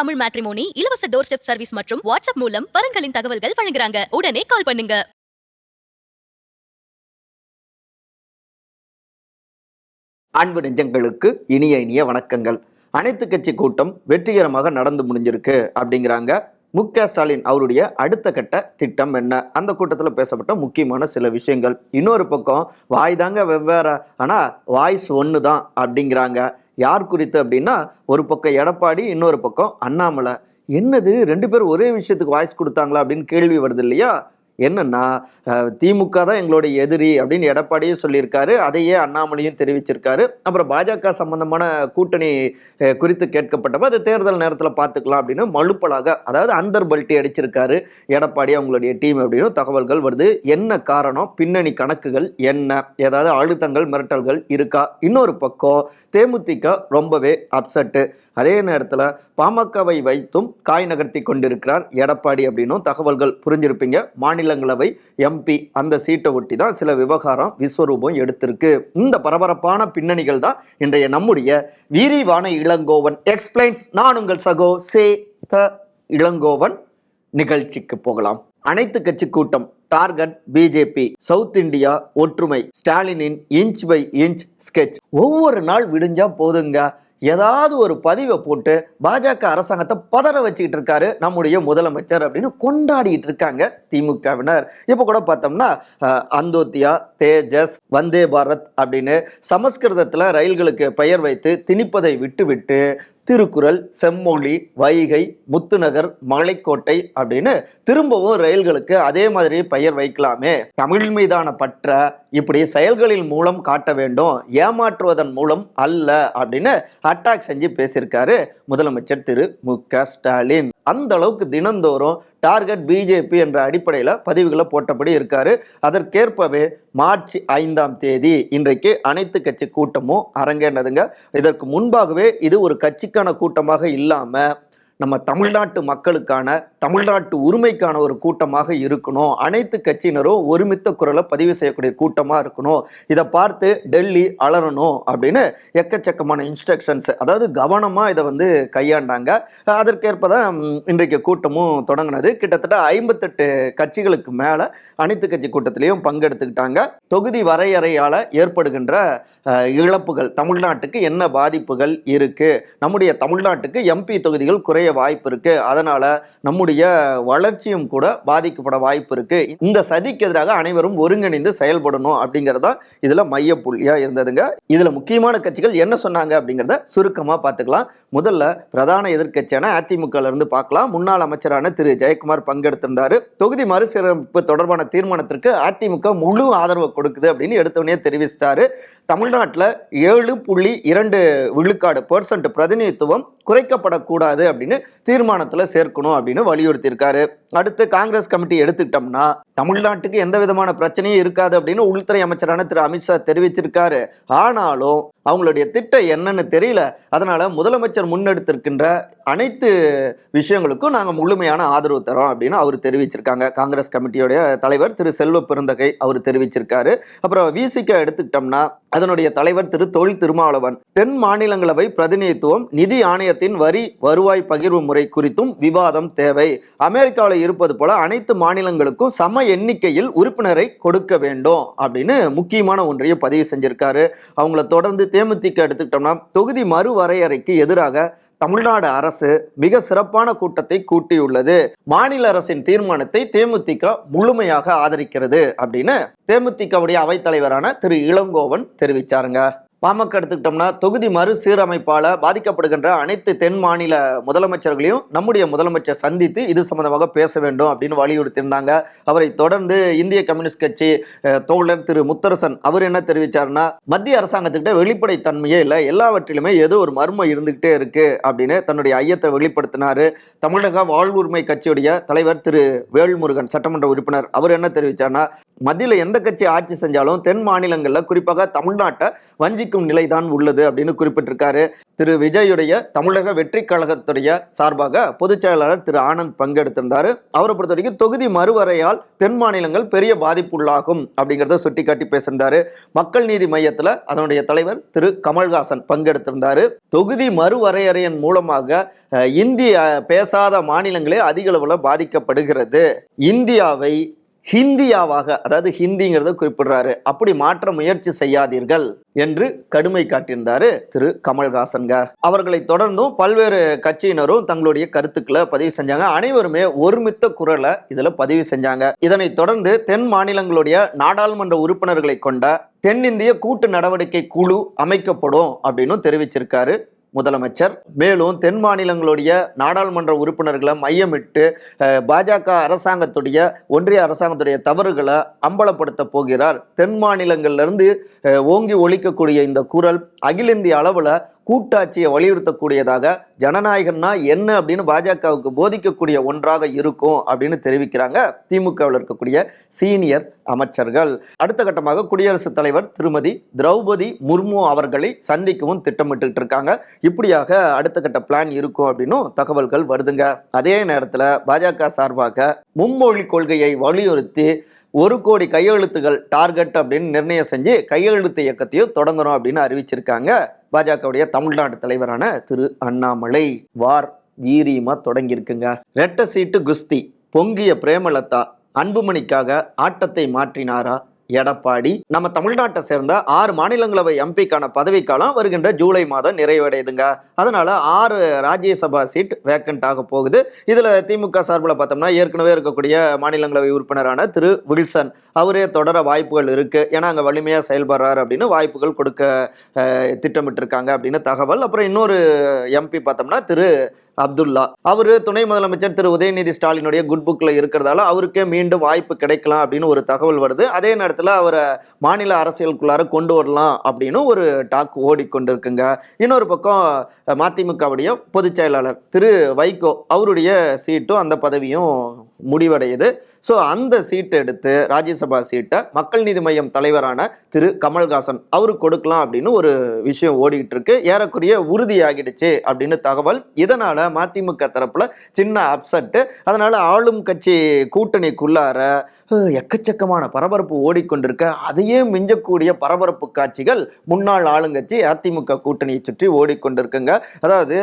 Tamil matrimony இலவச door step service மற்றும் WhatsApp மூலம் வரன்களின் தகவல்கள் வழங்குறாங்க. உடனே கால் பண்ணுங்க. அன்பு நெஞ்சங்களுக்கு இனிய இனிய வணக்கங்கள். அனைத்து கட்சி கூட்டம் வெற்றிகரமாக நடந்து முடிஞ்சிருக்கு அப்படிங்கிறாங்க. மு க ஸ்டாலின் அவருடைய அடுத்த கட்ட திட்டம் என்ன? அந்த கூட்டத்தில் பேசப்பட்ட முக்கியமான சில விஷயங்கள். இன்னொரு பக்கம் வாய் தாங்க வெவ்வேறு. ஆனால் வாய்ஸ் ஒன்று தான் அப்படிங்கிறாங்க. யார் குறித்து அப்படின்னா ஒரு பக்கம் எடப்பாடி இன்னொரு பக்கம் அண்ணாமலை. என்னது? ரெண்டு பேரும் ஒரே விஷயத்துக்கு வாய்ஸ் கொடுத்தாங்களா அப்படின்னு கேள்வி வருது இல்லையா? என்னன்னா திமுக தான் எங்களுடைய எதிரி அப்படின்னு எடப்பாடியும் சொல்லியிருக்காரு. அதையே அண்ணாமலையும் தெரிவிச்சிருக்காரு. அப்புறம் பாஜக சம்பந்தமான கூட்டணி குறித்து கேட்கப்பட்டப்ப அது தேர்தல் நேரத்தில் பார்த்துக்கலாம் அப்படின்னு மழுப்பலாக அதாவது அந்தர் பல்ட்டி அடிச்சிருக்காரு எடப்பாடி அவங்களுடைய டீம் அப்படின்னு தகவல்கள் வருது. என்ன காரணம்? பின்னணி கணக்குகள் என்ன? ஏதாவது அழுத்தங்கள் மிரட்டல்கள் இருக்கா? இன்னொரு பக்கம் தேமுதிக ரொம்பவே அப்செட்டு அதே நேரத்தில் பாமகவை வைத்தும் காய் நகர்த்தி கொண்டிருக்கிறார் எடப்பாடி அப்படின்னும் தகவல்கள் புரிஞ்சிருப்பீங்க. மாநிலங்களவை எம்பி அந்த சீட்டை ஒட்டி தான் சில விவகாரம் விஸ்வரூபம் எடுத்திருக்கு. இந்த பரபரப்பான பின்னணிகள் தான் இன்றைய நம்முடைய வீரிவான இளங்கோவன். எக்ஸ்பிளைன்ஸ் நான் உங்கள் சகோ சே த இளங்கோவன். நிகழ்ச்சிக்கு போகலாம். அனைத்து கட்சி கூட்டம் டார்கெட் பிஜேபி சவுத் இந்தியா ஒற்றுமை ஸ்டாலினின் இன்ச் பை இன்ச் ஸ்கெட்ச். ஒவ்வொரு நாள் விடிஞ்சா போதுங்க. ஏதாவது ஒரு பதிவை போட்டு பாஜக அரசாங்கத்தை பதற வச்சுக்கிட்டு இருக்காரு நம்முடைய முதலமைச்சர் அப்படின்னு கொண்டாடிட்டு இருக்காங்க திமுகவினர். இப்போ கூட பார்த்தோம்னா அந்தோத்தியா தேஜஸ் வந்தே பாரத் அப்படின்னு சமஸ்கிருதத்தில் ரயில்களுக்கு பெயர் வைத்து திணிப்பதை விட்டுவிட்டு திருக்குறள் செம்மொழி வைகை முத்துநகர் மலைக்கோட்டை அப்படின்னு திரும்பவும் ரயில்களுக்கு அதே மாதிரி பெயர் வைக்கலாமே. தமிழ் மீதான பற்ற இப்படி செயல்களின் மூலம் காட்ட வேண்டும் ஏமாற்றுவதன் மூலம் அல்ல அப்படின்னு அட்டாக் செஞ்சு பேசியிருக்காரு முதலமைச்சர் திரு மு க ஸ்டாலின். அந்த அளவுக்கு தினந்தோறும் டார்கெட் பிஜேபி என்ற அடிப்படையில் பதிவுகளை போட்டபடி இருக்கார். அதற்கேற்பவே மார்ச் ஐந்தாம் தேதி இன்றைக்கு அனைத்து கட்சி கூட்டமும் அரங்கேனதுங்க இதற்கு முன்பாகவே இது ஒரு கட்சிக்கான கூட்டமாக இல்லாமல் நம்ம தமிழ்நாட்டு மக்களுக்கான தமிழ்நாட்டு உரிமைக்கான ஒரு கூட்டமாக இருக்கணும். அனைத்து கட்சியினரும் ஒருமித்த குரலை பதிவு செய்யக்கூடிய கூட்டமாக இருக்கணும். இதை பார்த்து டெல்லி அலறணும் அப்படின்னு எக்கச்சக்கமான இன்ஸ்ட்ரக்ஷன்ஸ் அதாவது கவனமாக இதை வந்து கையாண்டாங்க. அதற்கேற்ப தான் இன்றைக்கு கூட்டமும் தொடங்கினது. கிட்டத்தட்ட ஐம்பத்தெட்டு கட்சிகளுக்கு மேலே அனைத்து கட்சி கூட்டத்திலையும் பங்கெடுத்துக்கிட்டாங்க. தொகுதி வரையறையால் ஏற்படுகின்ற இழப்புகள். தமிழ்நாட்டுக்கு என்ன பாதிப்புகள் இருக்குது நம்முடைய தமிழ்நாட்டுக்கு எம்பி தொகுதிகள் குறைய வாய்ப்பு இருக்குது அதனால் நம்முடைய வளர்ச்சியும் கூட பாதிக்கப்பட வாய்ப்பு இருக்குது இந்த சதிக்கு எதிராக அனைவரும் ஒருங்கிணைந்து செயல்படணும் அப்படிங்கிறதா இதில் மைய புள்ளியா இருந்ததுங்க. இதில் முக்கியமான கட்சிகள் என்ன சொன்னாங்க அப்படிங்கிறத சுருக்கமாக பார்த்துக்கலாம். முதல்ல பிரதான எதிர்க்கட்சியான அதிமுகலேருந்து பார்க்கலாம். முன்னாள் அமைச்சரான திரு. ஜெயக்குமார் பங்கெடுத்திருந்தார். தொகுதி மறுசீரமைப்பு தொடர்பான தீர்மானத்திற்கு அதிமுக முழு ஆதரவு கொடுக்குது அப்படின்னு எடுத்தவனே தெரிவிச்சிட்டாரு. தமிழ்நாட்டில் ஏழு புள்ளி இரண்டு விழுக்காடு பெர்சன்ட் பிரதிநிதித்துவம் குறைக்கப்படக்கூடாது அப்படின்னு தீர்மானத்தில் சேர்க்கணும் அப்படின்னு வலியுறுத்தியிருக்காரு. அடுத்து காங்கிரஸ் கமிட்டி எடுத்துக்கிட்டோம்னா தமிழ்நாட்டுக்கு எந்த விதமான பிரச்சனையும் இருக்காது அப்படின்னு உள்துறை அமைச்சரான திரு. அமித்ஷா தெரிவிச்சிருக்காரு. ஆனாலும் அவங்களுடைய திட்டம் என்னன்னு தெரியல. அதனால முதலமைச்சர் முன்னெடுத்திருக்கின்ற அனைத்து விஷயங்களுக்கும் நாங்கள் முழுமையான ஆதரவு தரோம் அப்படின்னு அவர் தெரிவிச்சிருக்காங்க. காங்கிரஸ் கமிட்டியோடைய தலைவர் திரு. செல்வ பெருந்தகை அவர் தெரிவிச்சிருக்காரு. அப்புறம் விசிக எடுத்துக்கிட்டோம்னா அதனுடைய தலைவர் திரு. தொழில் திருமாவளவன். தென் மாநிலங்களவை பிரதிநிதித்துவம் நிதி ஆணைய ஆணையத்தின் வரி வருவாய் பகிர்வு முறை குறித்தும் விவாதம் தேவை. அமெரிக்காவில் இருப்பது போல அனைத்து மாநிலங்களுக்கும் சம எண்ணிக்கையில் உறுப்பினரை கொடுக்க வேண்டும் அப்படின்னு முக்கியமான ஒன்றையும் பதிவு செஞ்சிருக்காரு. அவங்கள தொடர்ந்து தேமுதிக எடுத்துக்கிட்டோம்னா தொகுதி மறுவரையறைக்கு எதிராக தமிழ்நாடு அரசு மிக சிறப்பான கூட்டத்தை கூட்டியுள்ளது. மாநில அரசின் தீர்மானத்தை தேமுதிக முழுமையாக ஆதரிக்கிறது அப்படின்னு தேமுதிகவுடைய அவைத்தலைவரான திரு இளங்கோவன் தெரிவிச்சாருங்க. பாமக எடுத்துக்கிட்டோம்னா தொகுதி மறுசீரமைப்பால பாதிக்கப்படுகின்ற அனைத்து தென் மாநில முதலமைச்சர்களையும் நம்முடைய முதலமைச்சர் சந்தித்து இது சம்பந்தமாக பேச வேண்டும் அப்படின்னு வலியுறுத்தியிருந்தாங்க. அவரை தொடர்ந்து இந்திய கம்யூனிஸ்ட் கட்சி தோழர் திரு முத்தரசன் அவர் என்ன தெரிவிச்சாருன்னா மத்திய அரசாங்கத்துக்கிட்ட வெளிப்படைத்தன்மையே இல்லை. எல்லாவற்றிலுமே ஏதோ ஒரு மர்மம் இருந்துகிட்டே இருக்கு அப்படின்னு தன்னுடைய ஐயத்தை வெளிப்படுத்தினார். தமிழக வாழ்வுரிமை கட்சியுடைய தலைவர் திரு வேல்முருகன் சட்டமன்ற உறுப்பினர் அவர் என்ன தெரிவித்தார்னா மத்தியில் எந்த கட்சி ஆட்சி செஞ்சாலும் தென் மாநிலங்களில் குறிப்பாக தமிழ்நாட்டை வஞ்சி வஞ்சிக்கும் நிலைதான் உள்ளது அப்படின்னு குறிப்பிட்டிருக்காரு. திரு விஜயுடைய தமிழக வெற்றி கழகத்துடைய சார்பாக பொதுச் செயலாளர் திரு ஆனந்த் பங்கெடுத்திருந்தாரு. அவரை பொறுத்த வரைக்கும் தொகுதி மறுவரையால் தென் மாநிலங்கள் பெரிய பாதிப்புள்ளாகும் அப்படிங்கிறத சுட்டிக்காட்டி பேசியிருந்தார். மக்கள் நீதி மையத்தில் அதனுடைய தலைவர் திரு கமல்ஹாசன் பங்கெடுத்திருந்தார். தொகுதி மறுவரையறையின் மூலமாக இந்திய பேசாத மாநிலங்களே அதிக அளவில் பாதிக்கப்படுகிறது. இந்தியாவை ஹிந்தியாவாக அதாவது ஹிந்திங்கிறத குறிப்பிடுறாரு. அப்படி மாற்ற முயற்சி செய்யாதீர்கள் என்று கடுமை காட்டியிருந்தாரு திரு கமல்ஹாசன்க. அவர்களை தொடர்ந்தும் பல்வேறு கட்சியினரும் தங்களுடைய கருத்துக்களை பதிவு செஞ்சாங்க. அனைவருமே ஒருமித்த குரலை இதுல பதிவு செஞ்சாங்க. இதனைத் தொடர்ந்து தென் மாநிலங்களுடைய நாடாளுமன்ற உறுப்பினர்களை கொண்ட தென்னிந்திய கூட்டு நடவடிக்கை குழு அமைக்கப்படும் அப்படின்னு தெரிவிச்சிருக்காரு முதலமைச்சர். மேலும் தென் மாநிலங்களுடைய நாடாளுமன்ற உறுப்பினர்களை மையமிட்டு பாஜக அரசாங்கத்துடைய ஒன்றிய அரசாங்கத்துடைய தவறுகளை அம்பலப்படுத்த போகிறார். தென் மாநிலங்களிலிருந்து ஓங்கி ஒழிக்கக்கூடிய இந்த குரல் அகில இந்திய அளவில் கூட்டாட்சியை வலியுறுத்தக்கூடியதாக ஜனநாயகம்னா என்ன அப்படின்னு பாஜகவுக்கு போதிக்கக்கூடிய ஒன்றாக இருக்கும் அப்படின்னு தெரிவிக்கிறாங்க திமுகவில் இருக்கக்கூடிய சீனியர் அமைச்சர்கள். அடுத்த கட்டமாக குடியரசுத் தலைவர் திருமதி திரௌபதி முர்மு அவர்களை சந்திக்கவும் திட்டமிட்டு இருக்காங்க. இப்படியாக அடுத்த கட்ட பிளான் இருக்கும் அப்படின்னும் தகவல்கள் வருதுங்க. அதே நேரத்தில் பாஜக சார்பாக மும்மொழி கொள்கையை வலியுறுத்தி ஒரு கோடி கையெழுத்துகள் டார்கெட் அப்படின்னு நிர்ணயம் செஞ்சு கையெழுத்து இயக்கத்தையும் தொடங்குறோம் அப்படின்னு அறிவிச்சிருக்காங்க. பாஜகவுடைய தமிழ்நாடு தலைவரான திரு அண்ணாமலை வார் வீரியமா தொடங்கியிருக்குங்க. ரெட்ட சீட்டு குஸ்தி பொங்கிய பிரேமலதா அன்புமணிக்காக ஆட்டத்தை மாற்றினாரா? எடப்பாடி. நம்ம தமிழ்நாட்டை சேர்ந்த ஆறு மாநிலங்களவை எம்பிக்கான பதவிக்காலம் வருகின்ற ஜூலை மாதம் நிறைவடையுதுங்க. அதனால ஆறு ராஜ்யசபா சீட் வேக்கண்ட் ஆக போகுது. இதுல திமுக சார்பில் பார்த்தோம்னா ஏற்கனவே இருக்கக்கூடிய மாநிலங்களவை உறுப்பினரான திரு வில்சன் அவரே தொடர வாய்ப்புகள் இருக்கு. ஏன்னா அங்கே வலிமையாக செயல்படுறாரு அப்படின்னு வாய்ப்புகள் கொடுக்க அஹ், திட்டமிட்டிருக்காங்க அப்படின்னு தகவல். அப்புறம் இன்னொரு எம்பி பார்த்தோம்னா திரு அப்துல்லா. அவரு துணை முதலமைச்சர் திரு உதயநிதி ஸ்டாலினுடைய குட் புக்கில் இருக்கிறதால அவருக்கே மீண்டும் வாய்ப்பு கிடைக்கலாம் அப்படின்னு ஒரு தகவல் வருது. அதே நேரத்தில் அவரை மாநில அரசியலுக்குள்ளார கொண்டு வரலாம் அப்படின்னு ஒரு டாக் ஓடிக்கொண்டிருக்குங்க. இன்னொரு பக்கம் மதிமுகவுடைய பொதுச் செயலாளர் திரு வைகோ அவருடைய சீட்டும் அந்த பதவியும் முடிவடையுது. ஸோ அந்த சீட்டை எடுத்து ராஜ்யசபா சீட்டை மக்கள் நீதி மையம் தலைவரான திரு கமல்ஹாசன் அவருக்கு கொடுக்கலாம் அப்படின்னு ஒரு விஷயம் ஓடிக்கிட்டு இருக்கு ஏறக்குறைய உறுதியாகிடுச்சு அப்படின்னு தகவல். இதனால மதிமுக தரப்புல சின்ன அப்செட்டு அதனால ஆளும் கட்சி கூட்டணிக்குள்ளார எக்கச்சக்கமான பரபரப்பு ஓடிக்கொண்டிருக்க. அதையே மிஞ்சக்கூடிய பரபரப்பு காட்சிகள் முன்னாள் ஆளுங்கட்சி அதிமுக கூட்டணியை சுற்றி ஓடிக்கொண்டிருக்குங்க. அதாவது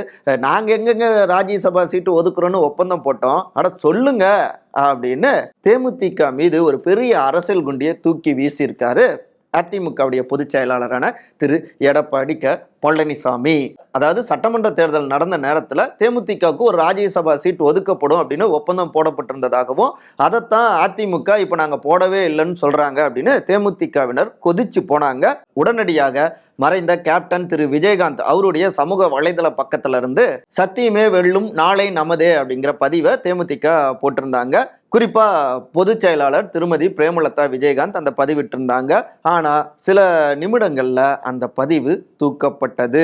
நாங்கள் எங்கெங்க ராஜ்யசபா சீட்டு ஒதுக்குறோன்னு ஒப்பந்தம் போட்டோம். ஆனால் சொல்லுங்க. அப்படின்னு தேமுதிக மீது ஒரு பெரிய அரசியல் குண்டியை தூக்கி வீசியிருக்காரு. அதிமுகவுடைய பொதுச் செயலாளரான திரு. எடப்பாடி க. பழனிசாமி. அதாவது சட்டமன்ற தேர்தல் நடந்த நேரத்தில் தேமுதிகவுக்கு ஒரு ராஜ்யசபா சீட் ஒதுக்கப்படும் அப்படின்னு ஒப்பந்தம் போடப்பட்டிருந்ததாகவும் அதைத்தான் அதிமுக இப்போ நாங்கள் போடவே இல்லைன்னு சொல்கிறாங்க அப்படின்னு தேமுதிகவினர் கொதிச்சு போனாங்க. உடனடியாக மறைந்த கேப்டன் திரு. விஜயகாந்த் அவருடைய சமூக வலைதள பக்கத்துல இருந்து சத்தியமே வெல்லும் நாளை நமதே அப்படிங்கிற பதிவை தேமுதிக போட்டிருந்தாங்க. குறிப்பாக பொதுச் செயலாளர் திருமதி பிரேமலதா விஜயகாந்த் அந்த பதிவிட்டிருந்தாங்க. ஆனால் சில நிமிடங்களில் அந்த பதிவு தூக்கப்பட்டது.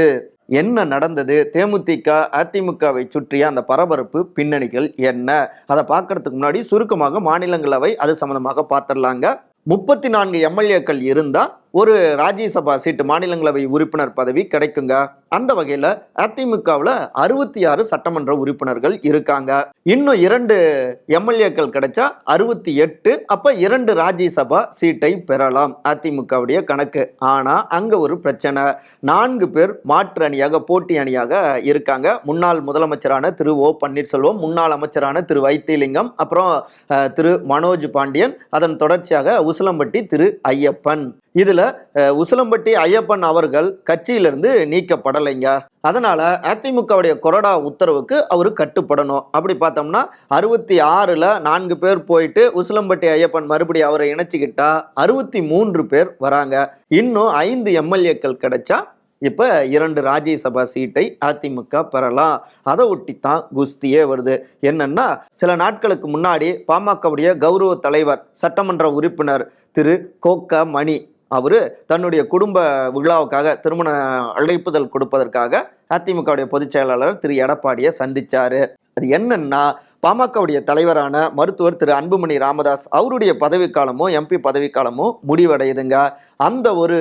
என்ன நடந்தது? தேமுதிக அதிமுகவை சுற்றிய அந்த பரபரப்பு பின்னணிகள் என்ன? அதை பார்க்கறதுக்கு முன்னாடி சுருக்கமாக மாநிலங்களவை அது சம்மந்தமாக பார்த்துடலாங்க முப்பத்தி நான்கு எம்எல்ஏக்கள் இருந்தால் ஒரு ராஜ்யசபா சீட்டு மாநிலங்களவை உறுப்பினர் பதவி கிடைக்குங்க. அந்த வகையில் அதிமுகவில் அறுபத்தி ஆறு சட்டமன்ற உறுப்பினர்கள் இருக்காங்க. இன்னும் இரண்டு எம்எல்ஏக்கள் கிடைச்சா அறுபத்தி எட்டு அப்போ இரண்டு ராஜ்யசபா சீட்டை பெறலாம் அதிமுகவுடைய கணக்கு. ஆனால் அங்கே ஒரு பிரச்சனை. நான்கு பேர் மாற்று அணியாக போட்டி அணியாக இருக்காங்க. முன்னாள் முதலமைச்சரான திரு ஓ பன்னீர்செல்வம் முன்னாள் அமைச்சரான திரு வைத்திலிங்கம் அப்புறம் திரு மனோஜ் பாண்டியன் அதன் தொடர்ச்சியாக உசிலம்பட்டி திரு ஐயப்பன். இதில் உசிலம்பட்டி ஐயப்பன் அவர்கள் கட்சியிலிருந்து நீக்கப்படலைங்க. அதனால் அதிமுகவுடைய கொறடா உத்தரவுக்கு அவர் கட்டுப்படணும். அப்படி பார்த்தோம்னா அறுபத்தி ஆறில் நான்கு பேர் போயிட்டு உசிலம்பட்டி ஐயப்பன் மறுபடியும் அவரை இணைச்சிக்கிட்டா அறுபத்தி மூன்று பேர் வராங்க. இன்னும் ஐந்து எம்எல்ஏக்கள் கிடைச்சா இப்போ இரண்டு ராஜ்யசபா சீட்டை அதிமுக பெறலாம். அதை ஒட்டி தான் குஸ்தியே வருது. என்னன்னா சில நாட்களுக்கு முன்னாடி பாமகவுடைய கௌரவ தலைவர் சட்டமன்ற உறுப்பினர் திரு கோக்க மணி அவர் தன்னுடைய குடும்ப விழாவுக்காக திருமண அழைப்புதல் கொடுப்பதற்காக அதிமுகவுடைய பொதுச் செயலாளர் திரு எடப்பாடியை சந்திச்சாரு. அது என்னன்னா பாமகவுடைய தலைவரான மருத்துவர் திரு அன்புமணி ராமதாஸ் அவருடைய பதவிக்காலமும் எம்பி பதவிக்காலமும் முடிவடையுதுங்க. அந்த ஒரு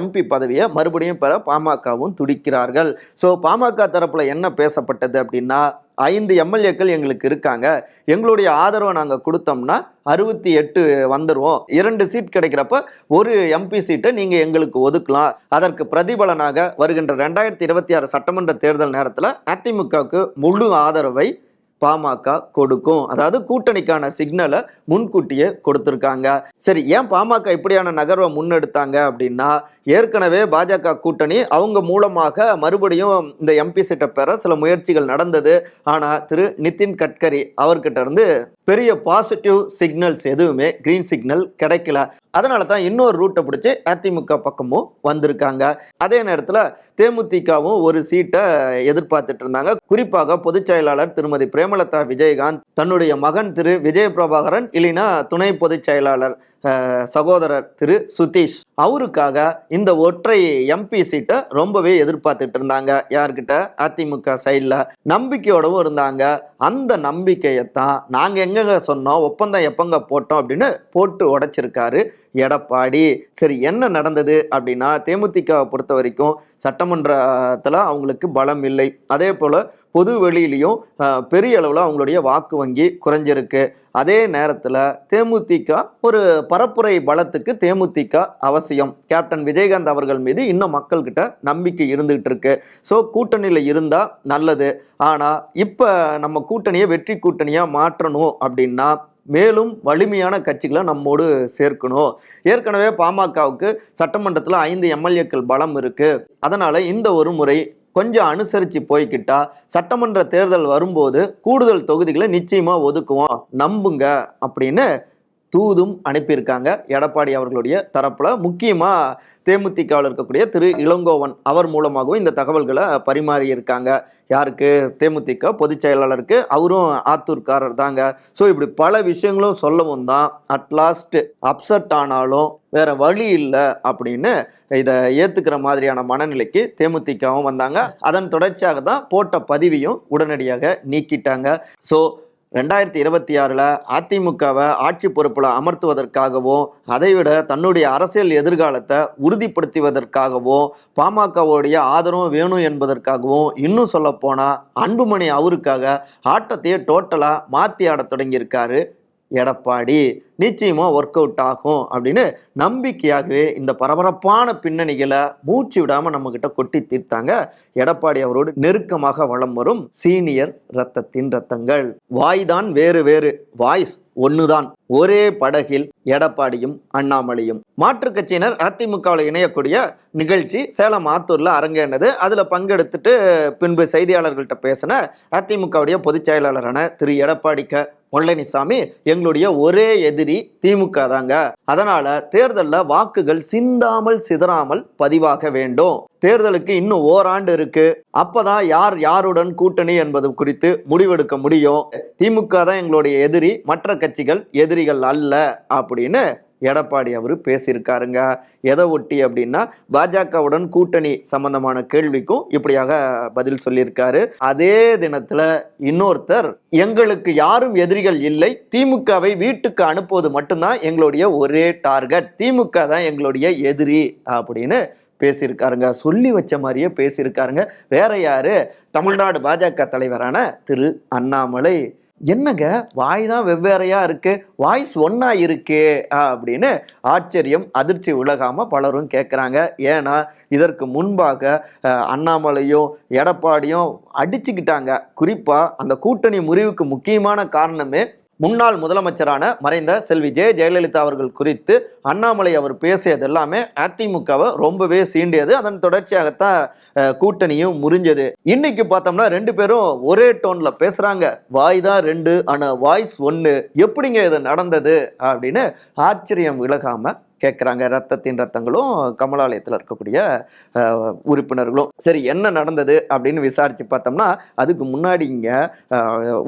எம்பி பதவியை மறுபடியும் பெற பாமகவும் துடிக்கிறார்கள். ஸோ பாமக தரப்புல என்ன பேசப்பட்டது அப்படின்னா ஐந்து எம்எல்ஏக்கள் எங்களுக்கு இருக்காங்க. எங்களுடைய ஆதரவை நாங்கள் கொடுத்தோம்னா அறுபத்தி எட்டு வந்துடுவோம் இரண்டு சீட் கிடைக்கிறப்ப ஒரு எம்பி சீட்டை நீங்கள் எங்களுக்கு ஒதுக்கலாம். அதற்கு பிரதிபலனாக வருகின்ற ரெண்டாயிரத்தி இருபத்தி ஆறு சட்டம் சட்டமன்ற தேர்தல் நேரத்தில் அதிமுகவுக்கு முழு ஆதரவை பாமக கொடுக்கும். அதாவது கூட்டணிக்கான சிக்னலை முன்கூட்டியே கொடுத்துருக்காங்க. சரி ஏன் பாமக இப்படியான நகர்வை முன்னெடுத்தாங்க அப்படின்னா ஏற்கனவே பாஜக கூட்டணி அவங்க மூலமாக மறுபடியும் இந்த எம்பி சீட்டை பெற சில முயற்சிகள் நடந்தது. ஆனால் திரு நிதின் கட்கரி அவர்கிட்ட இருந்து பெரிய பாசிட்டிவ் சிக்னல்ஸ் எதுவுமே கிரீன் சிக்னல் கிடைக்கல. அதனால தான் இன்னொரு ரூட்டை பிடிச்சி அதிமுக பக்கமும் வந்திருக்காங்க. அதே நேரத்தில் தேமுதிகவும் ஒரு சீட்டை எதிர்பார்த்துட்டு இருந்தாங்க. குறிப்பாக பொதுச் செயலாளர் திருமதி பிரேமலதா விஜயகாந்த் தன்னுடைய மகன் திரு விஜய பிரபாகரன் இல்லைன்னா துணை பொதுச் செயலாளர் சகோதரர் திரு சுதீஷ். அவருக்காக இந்த ஒற்றை எம்பி சீட்டை ரொம்பவே எதிர்பார்த்துட்டு இருந்தாங்க. யார்கிட்ட? அதிமுக சைடில் நம்பிக்கையோடவும் இருந்தாங்க. அந்த நம்பிக்கையை தான் நாங்கள் எங்கங்க சொன்னோம்? ஒப்பந்தம் எப்பங்க போட்டோம்? அப்படின்னு போட்டு உடைச்சிருக்காரு. எடப்பாடி சரி என்ன நடந்தது அப்படின்னா தேமுதிகவை பொறுத்த வரைக்கும் சட்டமன்றத்தில் அவங்களுக்கு பலம் இல்லை. அதே போல் பொது வெளியிலையும் பெரிய அளவில் அவங்களுடைய வாக்கு வங்கி குறைஞ்சிருக்கு. அதே நேரத்தில் தேமுதிக ஒரு பரப்புரை பலத்துக்கு தேமுதிக அவசியம். கேப்டன் விஜயகாந்த் அவர்கள் மீது இன்னும் மக்கள்கிட்ட நம்பிக்கை இருந்துகிட்டு இருக்கு. ஸோ கூட்டணியில் இருந்தால் நல்லது. ஆனால் இப்போ நம்ம கூட்டணியை வெற்றி கூட்டணியாக மாற்றணும் அப்படின்னா மேலும் வலிமையான கட்சிகளை நம்மோடு சேர்க்கணும். ஏற்கனவே பாமகவுக்கு சட்டமன்றத்தில் ஐந்து எம்எல்ஏக்கள் பலம் இருக்கு. அதனால இந்த ஒரு முறை கொஞ்சம் அனுசரித்து போய்கிட்டா சட்டமன்ற தேர்தல் வரும்போது கூடுதல் தொகுதிகளை நிச்சயமாக ஒதுக்குவோம். நம்புங்க அப்படின்னு தூதும் அனுப்பியிருக்காங்க. எடப்பாடி அவர்களுடைய தரப்பில். முக்கியமாக தேமுதிகவில் இருக்கக்கூடிய திரு இளங்கோவன் அவர் மூலமாகவும் இந்த தகவல்களை பரிமாறி இருக்காங்க யாருக்கு? தேமுதிக பொதுச் செயலாளருக்கு. அவரும் ஆத்தூர்காரர் தாங்க. ஸோ இப்படி பல விஷயங்களும் சொல்லவும் தான் அட்லாஸ்ட் அப்செட் ஆனாலும் வேற வழி இல்லை அப்படின்னு இதை ஏற்றுக்கிற மாதிரியான மனநிலைக்கு தேமுதிகவும் வந்தாங்க. அதன் தொடர்ச்சியாக தான் போட்ட பதிவையும் உடனடியாக நீக்கிட்டாங்க. ஸோ ரெண்டாயிரத்தி இருபத்தி ஆறில் அதிமுகவை ஆட்சி பொறுப்பில் அமர்த்துவதற்காகவும் அதைவிட தன்னுடைய அரசியல் எதிர்காலத்தை உறுதிப்படுத்துவதற்காகவும் பாமகவுடைய ஆதரவு வேணும் என்பதற்காகவும் இன்னும் சொல்லப்போனால் அன்புமணி அவருக்காக ஆட்டத்தையே டோட்டலாக மாற்றி ஆடத் தொடங்கியிருக்காரு எடப்பாடி. நிச்சயமா ஒர்க் அவுட் ஆகும் அப்படின்னு நம்பிக்கையாகவே இந்த பரபரப்பான பின்னணிகளை மூச்சு விடாம நம்ம கிட்ட கொட்டி தீர்த்தாங்க. எடப்பாடி அவரோடு நெருக்கமாக வலம் வரும் சீனியர் ரத்தத்தின் ரத்தங்கள். வாய்தான் வேறு வேறு வாய்ஸ் ஒன்றுதான் ஒரே படகில் எடப்பாடியும் அண்ணாமலையும். மாற்றுக் கட்சியினர் அதிமுகவில் இணையக்கூடிய நிகழ்ச்சி சேலம் ஆத்தூர்ல அரங்கேறினது. அதுல பங்கெடுத்துட்டு பின்பு செய்தியாளர்கள்ட்ட பேசின அதிமுகவுடைய பொதுச் செயலாளரான திரு எடப்பாடி க. பழனிசாமி எங்களுடைய ஒரே எதிரி திமுக தாங்க அதனால தேர்தலில் வாக்குகள் சிந்தாமல் சிதறாமல் பதிவாக வேண்டும். தேர்தலுக்கு இன்னும் ஓராண்டு இருக்கு. அப்பதான் யார் யாருடன் கூட்டணி என்பது குறித்து முடிவெடுக்க முடியும். திமுக தான் எங்களுடைய எதிரி மற்ற கட்சிகள் எதிரிகள் அல்ல அப்படின்னு எடப்பாடி அவர் பேசியிருக்காருங்க. எதை ஒட்டி அப்படின்னா பாஜகவுடன் கூட்டணி சம்பந்தமான கேள்விக்கும் இப்படியாக பதில் சொல்லியிருக்காரு. அதே தினத்துல இன்னொருத்தர் எங்களுக்கு யாரும் எதிரிகள் இல்லை திமுகவை வீட்டுக்கு அனுப்புவது மட்டும்தான் எங்களுடைய ஒரே டார்கெட் திமுக தான் எங்களுடைய எதிரி அப்படின்னு பேசியிருக்காருங்க. சொல்லி வச்ச மாதிரியே பேசியிருக்காருங்க. வேற யாரு? தமிழ்நாடு பாஜக தலைவரான திரு அண்ணாமலை. என்னங்க? வாய் தான் வெவ்வேறையா இருக்கு. வாய்ஸ் ஒன்னா இருக்கு அப்படின்னு ஆச்சரியம் அதிர்ச்சி உலகாம பலரும் கேட்குறாங்க ஏன்னா இதற்கு முன்பாக அண்ணாமலையும் எடப்பாடியும் அடிச்சுக்கிட்டாங்க. குறிப்பா அந்த கூட்டணி முறிவுக்கு முக்கியமான காரணமே முன்னாள் முதலமைச்சரான மறைந்த செல்வி ஜெய ஜெயலலிதா அவர்கள் குறித்து அண்ணாமலை அவர் பேசியது எல்லாமே அதிமுகவை ரொம்பவே சீண்டியது. அதன் தொடர்ச்சியாகத்தான் கூட்டணியும் முறிஞ்சது. இன்னைக்கு பார்த்தோம்னா ரெண்டு பேரும் ஒரே டோன்ல பேசுறாங்க. வாய் தான் ரெண்டு ஆனா வாய்ஸ் ஒன்று எப்படிங்க இது நடந்தது அப்படின்னு ஆச்சரியம் விலகாம கேட்குறாங்க. ரத்தத்தின் ரத்தங்களும் கமலாலயத்தில் இருக்கக்கூடிய உறுப்பினர்களும். சரி என்ன நடந்தது அப்படின்னு விசாரித்து பார்த்தோம்னா அதுக்கு முன்னாடி இங்கே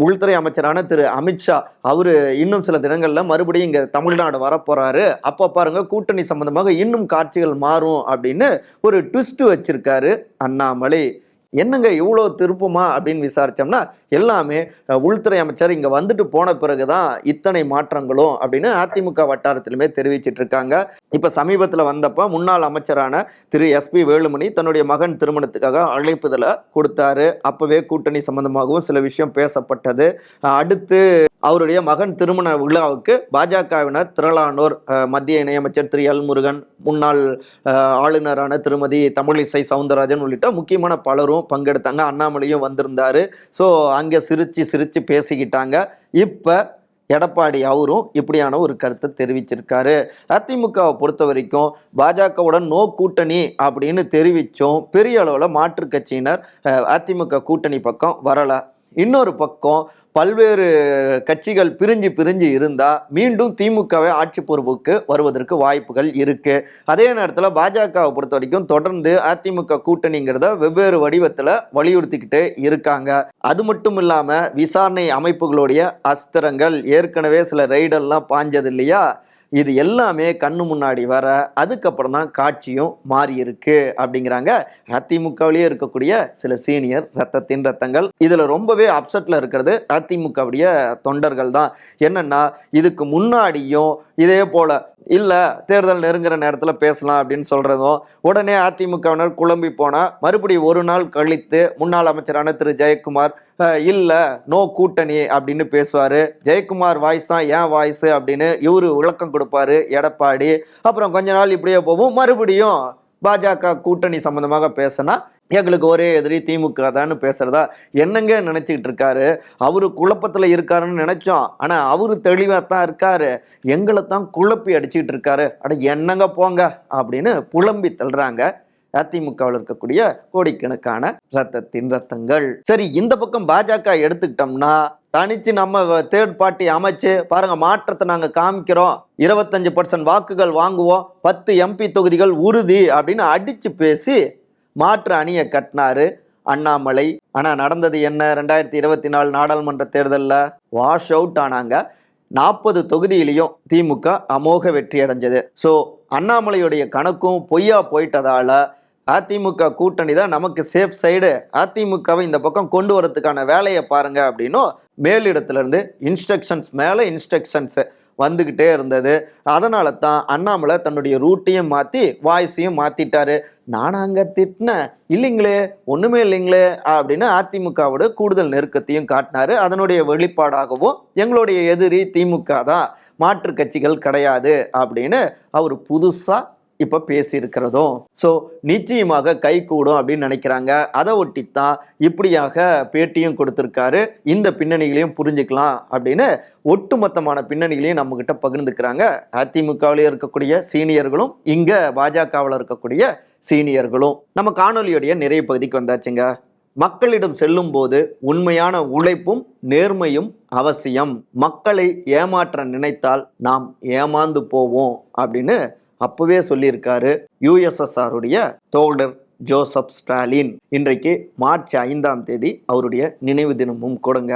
உள்துறை அமைச்சரான திரு. அமித்ஷா அவர் இன்னும் சில தினங்களில் மறுபடியும் இங்கே தமிழ்நாடு வரப்போகிறாரு அப்போ பாருங்க கூட்டணி சம்பந்தமாக இன்னும் காட்சிகள் மாறும் அப்படின்னு ஒரு ட்விஸ்ட் வச்சிருக்காரு அண்ணாமலை. என்னங்க இவ்வளோ திருப்புமா அப்படின்னு விசாரிச்சோம்னா எல்லாமே உள்துறை அமைச்சர் இங்கே வந்துட்டு போன பிறகு தான் இத்தனை மாற்றங்களும் அப்படின்னு அதிமுக வட்டாரத்திலுமே தெரிவிச்சிட்டு இருக்காங்க இப்போ சமீபத்தில் வந்தப்ப முன்னாள் அமைச்சரான திரு எஸ்பி வேலுமணி தன்னுடைய மகன் திருமணத்துக்காக அழைப்புதலை கொடுத்தாரு. அப்பவே கூட்டணி சம்பந்தமாகவும் சில விஷயம் பேசப்பட்டது. அடுத்து அவருடைய மகன் திருமண விழாவுக்கு பாஜகவினர் திரளானோர் மத்திய இணையமைச்சர் திரு எல் முருகன் முன்னாள் ஆளுநரான திருமதி தமிழிசை சவுந்தரராஜன் உள்ளிட்ட முக்கியமான பலரும் பங்கெடுத்தாங்க. அண்ணாமலையும் வந்திருந்தாரு. ஸோ அங்கே சிரித்து சிரித்து பேசிக்கிட்டாங்க. இப்போ எடப்பாடி அவரும் இப்படியான ஒரு கருத்தை தெரிவிச்சிருக்காரு. அதிமுகவை பொறுத்த வரைக்கும் பாஜகவுடன் நோ கூட்டணி அப்படின்னு தெரிவித்தும் பெரிய அளவில் மாற்றுக் கட்சியினர் அதிமுக கூட்டணி பக்கம் வரலை. இன்னொரு பக்கம் பல்வேறு கட்சிகள் பிரிஞ்சு பிரிஞ்சு இருந்தால் மீண்டும் திமுகவை ஆட்சி பொறுப்புக்கு வருவதற்கு வாய்ப்புகள் இருக்குது அதே நேரத்தில் பாஜகவை பொறுத்த வரைக்கும் தொடர்ந்து அதிமுக கூட்டணிங்கிறத வெவ்வேறு வடிவத்தில் வலியுறுத்திக்கிட்டு இருக்காங்க. அது மட்டும் இல்லாமல் விசாரணை அமைப்புகளுடைய அஸ்திரங்கள் ஏற்கனவே சில ரெய்டெல்லாம் பாஞ்சது இல்லையா? இது எல்லாமே கண்ணு முன்னாடி வர அதுக்கப்புறம் தான் காட்சியும் மாறி இருக்கு அப்படிங்கிறாங்க. அதிமுகவிலேயே இருக்கக்கூடிய சில சீனியர் ரத்தத்தின் ரத்தங்கள். இதுல ரொம்பவே அப்செட்ல இருக்கிறது அதிமுகவுடைய தொண்டர்கள் தான். என்னன்னா இதுக்கு முன்னாடியும் இதே போல இல்ல தேர்தல் நெருங்குற நேரத்துல பேசலாம் அப்படின்னு சொல்றதும் உடனே அதிமுகவினர் குழம்பி போனா மறுபடியும் ஒரு நாள் கழித்து முன்னாள் அமைச்சரான திரு. ஜெயக்குமார் இல்லை நோ கூட்டணி அப்படின்னு பேசுவார். ஜெயக்குமார் வாய்ஸ் தான் ஏன் வாய்ஸ் அப்படின்னு இவரு விளக்கம் கொடுப்பாரு எடப்பாடி. அப்புறம் கொஞ்ச நாள் இப்படியே போகும். மறுபடியும் பாஜக கூட்டணி சம்மந்தமாக பேசினா எங்களுக்கு ஒரே எதிரி திமுக தான்னு பேசுறதா என்னங்க நினைச்சிட்டு இருக்காரு? அவரு குழப்பத்துல இருக்காருன்னு நினைச்சோம். ஆனா அவரு தெளிவா தான் இருக்காரு. எங்களை தான் குழப்பி அடிச்சுக்கிட்டு இருக்காரு. அட என்னங்க போங்க அப்படின்னு புலம்பி தள்ளுறாங்க அதிமுகவில் இருக்கக்கூடிய கோடிக்கணக்கான ரத்தத்தின் ரத்தங்கள். சரி இந்த பக்கம் பாஜக எடுத்துக்கிட்டோம்னா தனிச்சு நம்ம தேர்ட் பார்ட்டி அமைச்சு பாருங்க மாற்றத்தை நாங்கள் காமிக்கிறோம். இருபத்தஞ்சு பர்சன்ட் வாக்குகள் வாங்குவோம் பத்து எம்பி தொகுதிகள் உறுதி அப்படின்னு அடிச்சு பேசி மாற்று அணியை கட்டினாரு அண்ணாமலை. ஆனால் நடந்தது என்ன? ரெண்டாயிரத்தி இருபத்தி நாலு நாடாளுமன்ற தேர்தலில் வாஷ் அவுட் ஆனாங்க. நாற்பது தொகுதியிலையும் திமுக அமோக வெற்றி அடைஞ்சது. ஸோ அண்ணாமலையுடைய கணக்கும் பொய்யா போயிட்டதால அதிமுக கூட்டணி தான் நமக்கு சேஃப் சைடு அதிமுகவை இந்த பக்கம் கொண்டு வரதுக்கான வேலையை பாருங்க அப்படின்னும் மேலிடத்துலேருந்து இன்ஸ்ட்ரக்ஷன்ஸ் மேலே இன்ஸ்ட்ரக்ஷன்ஸு வந்துக்கிட்டே இருந்தது. அதனால தான் அண்ணாமலை தன்னுடைய ரூட்டையும் மாற்றி வாய்ஸையும் மாற்றிட்டாரு அங்கே திட்டினேன். இல்லைங்களே ஒன்றுமே இல்லைங்களே அப்படின்னு அதிமுகவோட கூடுதல் நெருக்கத்தையும் காட்டினாரு. அதனுடைய வெளிப்பாடாகவும் எங்களுடைய எதிரி திமுக தான் மாற்று கட்சிகள் கிடையாது அப்படின்னு அவர் புதுசாக இப்போ பேசியிருக்கிறதும் ஸோ நிச்சயமாக கை கூடும் அப்படின்னு நினைக்கிறாங்க. அதை ஒட்டித்தான் இப்படியாக பேட்டியும் கொடுத்துருக்காரு. இந்த பின்னணிகளையும் புரிஞ்சுக்கலாம் அப்படின்னு ஒட்டுமொத்தமான பின்னணிகளையும் நம்மக்கிட்ட பகிர்ந்துக்கிறாங்க. அதிமுகவிலே இருக்கக்கூடிய சீனியர்களும் இங்கே பாஜகவில் இருக்கக்கூடிய சீனியர்களும். நம்ம காணொலியுடைய நிறைய பகுதிக்கு வந்தாச்சுங்க. மக்களிடம் செல்லும் போது உண்மையான உழைப்பும் நேர்மையும் அவசியம். மக்களை ஏமாற்ற நினைத்தால் நாம் ஏமாந்து போவோம் அப்படின்னு அப்பவே சொல்லியிருக்காரு யுஎஸ்எஸ்ஆருடைய தோல்டர் ஜோசப் ஸ்டாலின். இன்றைக்கு மார்ச் ஐந்தாம் தேதி அவருடைய நினைவு தினமும் கொடுங்க.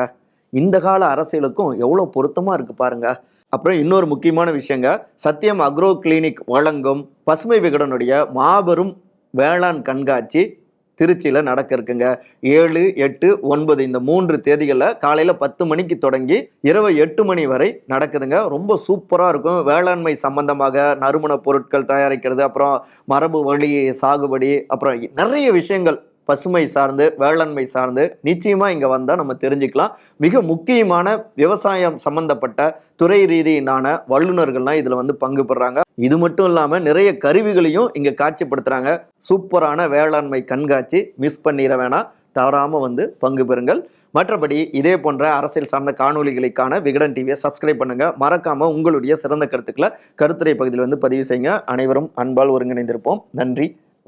இந்த கால அரசியலுக்கும் எவ்வளோ பொருத்தமாக இருக்கு பாருங்க. அப்புறம் இன்னொரு முக்கியமான விஷயங்க சத்தியம் அக்ரோ கிளினிக் வழங்கும் பசுமை விகடனுடைய மாபெரும் வேளாண் கண்காட்சி திருச்சியில் நடக்க இருக்குங்க ஏழு எட்டு ஒன்பது இந்த மூன்று தேதிகளில் காலையில் பத்து மணிக்கு தொடங்கி இரவு எட்டு மணி வரை நடக்குதுங்க. ரொம்ப சூப்பராக இருக்கும். வேளாண்மை சம்பந்தமாக நறுமண பொருட்கள் தயாரிக்கிறது அப்புறம் மரபு வழி சாகுபடி அப்புறம் நிறைய விஷயங்கள் பசுமை சார்ந்து வேளாண்மை சார்ந்து நிச்சயமா இங்க வந்தா நம்ம தெரிஞ்சுக்கலாம். மிக முக்கியமான விவசாயம் சம்பந்தப்பட்ட துறை ரீதியினான வல்லுநர்கள்லாம் இதுல வந்து பங்கு பெறாங்க. இது மட்டும் இல்லாம நிறைய கருவிகளையும் இங்க காட்சிப்படுத்துறாங்க. சூப்பரான வேளாண்மை கண்காட்சி மிஸ் பண்ணிட வேணாம். தவறாம வந்து பங்கு பெறுங்கள். மற்றபடி இதே போன்ற அரசியல் சார்ந்த காணொளிகளுக்கான விகடன் டிவியை சப்ஸ்கிரைப் பண்ணுங்க. மறக்காம உங்களுடைய சிறந்த கருத்துக்களை கருத்துரை பகுதியில் வந்து பதிவு செய்யுங்க. அனைவரும் அன்பால் ஒருங்கிணைந்திருப்போம். நன்றி.